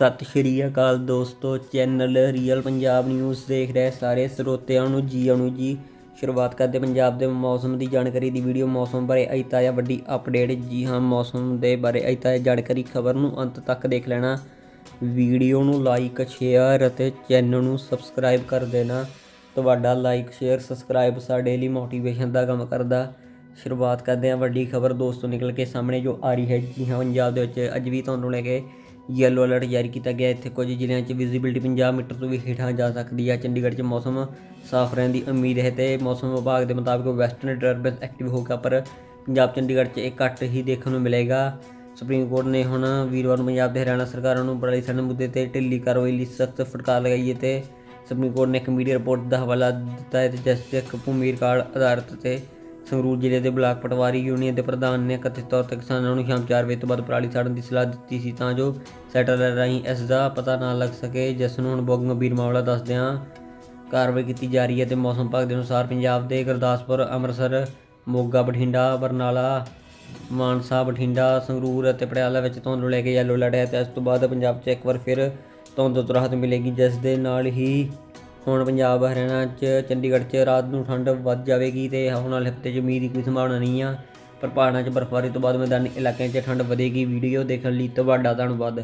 ਸਤਿ ਸ਼੍ਰੀ ਅਕਾਲ ਦੋਸਤੋ, channel real Punjab news ਦੇਖ ਰਹੇ ਸਾਰੇ ਸਰੋਤਿਆਂ ਨੂੰ ਜੀ ਆਇਆਂ ਜੀ। ਸ਼ੁਰੂਆਤ ਕਰਦੇ ਪੰਜਾਬ ਦੇ ਮੌਸਮ ਦੀ ਜਾਣਕਾਰੀ ਦੀ ਵੀਡੀਓ ਮੌਸਮ ਬਾਰੇ। ਅਜ ਤਾਜ਼ਾ ਵੱਡੀ ਅਪਡੇਟ ਜੀ ਹਾਂ, ਮੌਸਮ ਦੇ ਬਾਰੇ। ਅਜ ਤਾਜ਼ਾ ਜਾਣਕਾਰੀ ਖਬਰ ਨੂੰ ਅੰਤ ਤੱਕ ਦੇਖ ਲੈਣਾ। ਵੀਡੀਓ ਨੂੰ ਲਾਈਕ ਸ਼ੇਅਰ ਅਤੇ ਚੈਨਲ ਨੂੰ ਸਬਸਕ੍ਰਾਈਬ ਕਰ ਦੇਣਾ। ਤੁਹਾਡਾ ਲਾਈਕ ਸ਼ੇਅਰ ਸਬਸਕ੍ਰਾਈਬ ਸਾਡੇ ਲਈ ਮੋਟੀਵੇਸ਼ਨ ਦਾ ਕੰਮ ਕਰਦਾ। ਸ਼ੁਰੂਆਤ ਕਰਦੇ ਹਾਂ ਵੱਡੀ ਖਬਰ ਦੋਸਤੋ ਨਿਕਲ ਕੇ ਸਾਹਮਣੇ ਜੋ ਆ ਰਹੀ ਹੈ। ਜੀ ਹਾਂ, ਪੰਜਾਬ ਦੇ ਵਿੱਚ ਅੱਜ ਵੀ ਤੁਹਾਨੂੰ ਲੈ ਕੇ ਯੈਲੋ ਅਲਰਟ ਜਾਰੀ ਕੀਤਾ ਗਿਆ ਇੱਥੇ ਕੁਝ ਜ਼ਿਲ੍ਹਿਆਂ 'ਚ ਵਿਜ਼ਿਬਿਲਟੀ 50 ਮੀਟਰ ਤੋਂ ਵੀ ਹੇਠਾਂ ਜਾ ਸਕਦੀ ਹੈ। ਚੰਡੀਗੜ੍ਹ 'ਚ ਮੌਸਮ ਸਾਫ਼ ਰਹਿਣ ਦੀ ਉਮੀਦ ਹੈ ਤੇ ਮੌਸਮ ਵਿਭਾਗ ਦੇ ਮੁਤਾਬਕ ਵੈਸਟਰਨ ਡਿਸਟਰਬੈਂਸ ਐਕਟਿਵ ਹੋਗਾ ਪਰ ਪੰਜਾਬ, ਚੰਡੀਗੜ੍ਹ 'ਚ ਇਹ ਘੱਟ ਹੀ ਦੇਖਣ ਨੂੰ ਮਿਲੇਗਾ। ਸੁਪਰੀਮ ਕੋਰਟ ਨੇ ਹੁਣ ਵੀਰਵਾਰ ਨੂੰ ਪੰਜਾਬ ਤੇ ਹਰਿਆਣਾ ਸਰਕਾਰਾਂ ਨੂੰ ਪਰਾਲੀ ਸਾੜਨ ਮੁੱਦੇ ਤੇ ਢਿੱਲੀ ਕਾਰਵਾਈ ਲਈ ਸਖਤ ਫਟਕਾਰ ਲਗਾਈ ਹੈ ਤੇ ਸੁਪਰੀਮ ਕੋਰਟ ਨੇ ਇੱਕ ਮੀਡੀਆ ਰਿਪੋਰਟ ਦਾ ਹਵਾਲਾ ਦਿੱਤਾ ਹੈ ਤੇ ਜਸਟਿਸ ਕਪੂਮੀਰ ਕਾਰਡ ਆਧਾਰਿਤ ਤੇ ਸੰਗਰੂਰ ਜ਼ਿਲ੍ਹੇ ਦੇ ਬਲਾਕ ਪਟਵਾਰੀ ਯੂਨੀਅਨ ਦੇ ਪ੍ਰਧਾਨ ਨੇ ਕਥਿਤ ਤੌਰ ਤੇ ਕਿਸਾਨਾਂ ਨੂੰ ਸ਼ਾਮ 4 ਵਜੇ ਤੋਂ ਬਾਅਦ ਪਰਾਲੀ ਸਾੜਨ ਦੀ ਸਲਾਹ ਦਿੱਤੀ ਸੀ ਤਾਂ ਜੋ ਸੈਟੇਲਾਈਟ ਰਾਹੀਂ ਇਸ ਦਾ ਪਤਾ ਨਾ ਲੱਗ ਸਕੇ, ਜਿਸ ਨੂੰ ਹੁਣ ਬਹੁਤ ਗੰਭੀਰ ਮਾਮਲਾ ਦੱਸਦਿਆਂ ਕਾਰਵਾਈ ਕੀਤੀ ਜਾ ਰਹੀ ਹੈ ਤੇ ਮੌਸਮ ਵਿਭਾਗ ਦੇ ਅਨੁਸਾਰ ਪੰਜਾਬ ਦੇ ਗੁਰਦਾਸਪੁਰ, ਅੰਮ੍ਰਿਤਸਰ, ਮੋਗਾ, ਬਠਿੰਡਾ, ਬਰਨਾਲਾ, ਮਾਨਸਾ, ਬਠਿੰਡਾ, ਸੰਗਰੂਰ ਅਤੇ ਪਟਿਆਲਾ ਵਿੱਚ ਧੁੰਦ ਨੂੰ ਲੈ ਕੇ ਯੈਲੋ ਅਲਰਟ ਹੈ ਤੇ ਇਸ ਤੋਂ ਬਾਅਦ ਪੰਜਾਬ 'ਚ ਇੱਕ ਵਾਰ ਫਿਰ ਧੁੰਦ ਤੋਂ ਰਾਹਤ ਮਿਲੇਗੀ, ਜਿਸ ਦੇ ਨਾਲ ਹੀ ਹੁਣ ਪੰਜਾਬ ਹਰਿਆਣਾ 'ਚ, ਚੰਡੀਗੜ੍ਹ 'ਚ ਰਾਤ ਨੂੰ ਠੰਡ ਵੱਧ ਜਾਵੇਗੀ ਤੇ ਆਉਣ ਵਾਲੇ ਹਫ਼ਤੇ 'ਚ ਮੀਂਹ ਦੀ ਕੋਈ ਸੰਭਾਵਨਾ ਨਹੀਂ ਆ। ਪਰ ਪਹਾੜਾਂ 'ਚ ਬਰਫ਼ਬਾਰੀ ਤੋਂ ਬਾਅਦ ਮੈਦਾਨੀ ਇਲਾਕਿਆਂ 'ਚ ਠੰਡ ਵਧੇਗੀ। ਵੀਡੀਓ ਦੇਖਣ ਲਈ ਤੁਹਾਡਾ ਧੰਨਵਾਦ।